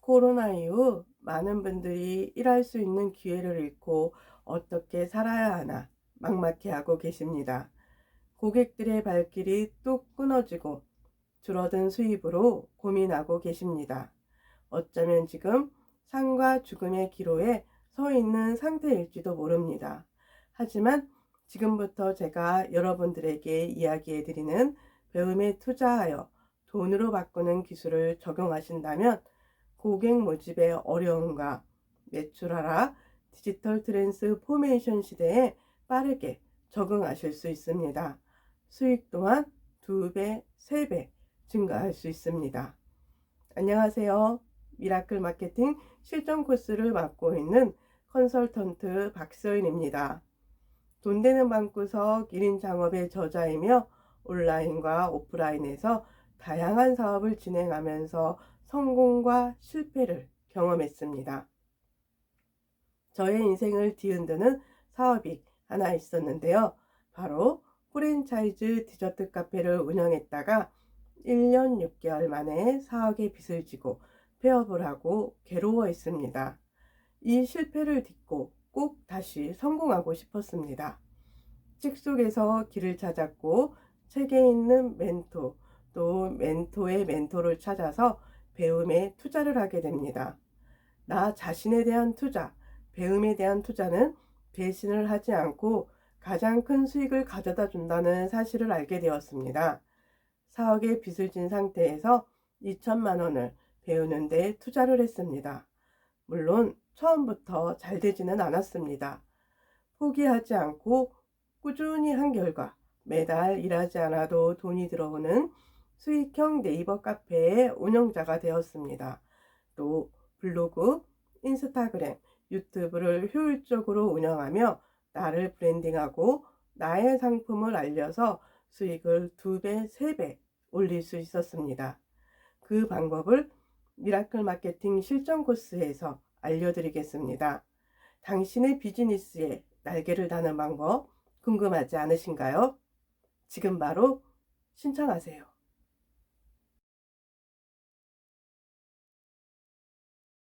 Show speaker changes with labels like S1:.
S1: 코로나 이후 많은 분들이 일할 수 있는 기회를 잃고 어떻게 살아야 하나 막막해하고 계십니다. 고객들의 발길이 뚝 끊어지고 줄어든 수입으로 고민하고 계십니다. 어쩌면 지금 삶과 죽음의 기로에 서 있는 상태일지도 모릅니다. 하지만 지금부터 제가 여러분들에게 이야기해 드리는 배움에 투자하여 돈으로 바꾸는 기술을 적용하신다면 고객 모집의 어려움과 매출 하락, 디지털 트랜스포메이션 시대에 빠르게 적응하실 수 있습니다. 수익 또한 2배, 3배 증가할 수 있습니다. 안녕하세요. 미라클 마케팅 실전 코스를 맡고 있는 컨설턴트 박서인입니다. 돈 되는 방구석 1인 창업의 저자이며 온라인과 오프라인에서 다양한 사업을 진행하면서 성공과 실패를 경험했습니다. 저의 인생을 뒤흔드는 사업이 하나 있었는데요. 바로 프랜차이즈 디저트 카페를 운영했다가 1년 6개월 만에 4억의 빚을 지고 폐업을 하고 괴로워했습니다. 이 실패를 딛고 꼭 다시 성공하고 싶었습니다. 책 속에서 길을 찾았고 책에 있는 멘토 또 멘토의 멘토를 찾아서 배움에 투자를 하게 됩니다. 나 자신에 대한 투자, 배움에 대한 투자는 배신을 하지 않고 가장 큰 수익을 가져다 준다는 사실을 알게 되었습니다. 4억의 빚을 진 상태에서 2천만 원을 배우는데 투자를 했습니다. 물론 처음부터 잘 되지는 않았습니다. 포기하지 않고 꾸준히 한 결과 매달 일하지 않아도 돈이 들어오는 수익형 네이버 카페의 운영자가 되었습니다. 또 블로그, 인스타그램, 유튜브를 효율적으로 운영하며 나를 브랜딩하고 나의 상품을 알려서 수익을 두 배, 세배 올릴 수 있었습니다. 그 방법을 미라클 마케팅 실전 코스에서 알려드리겠습니다. 당신의 비즈니스에 날개를 다는 방법 궁금하지 않으신가요? 지금 바로 신청하세요.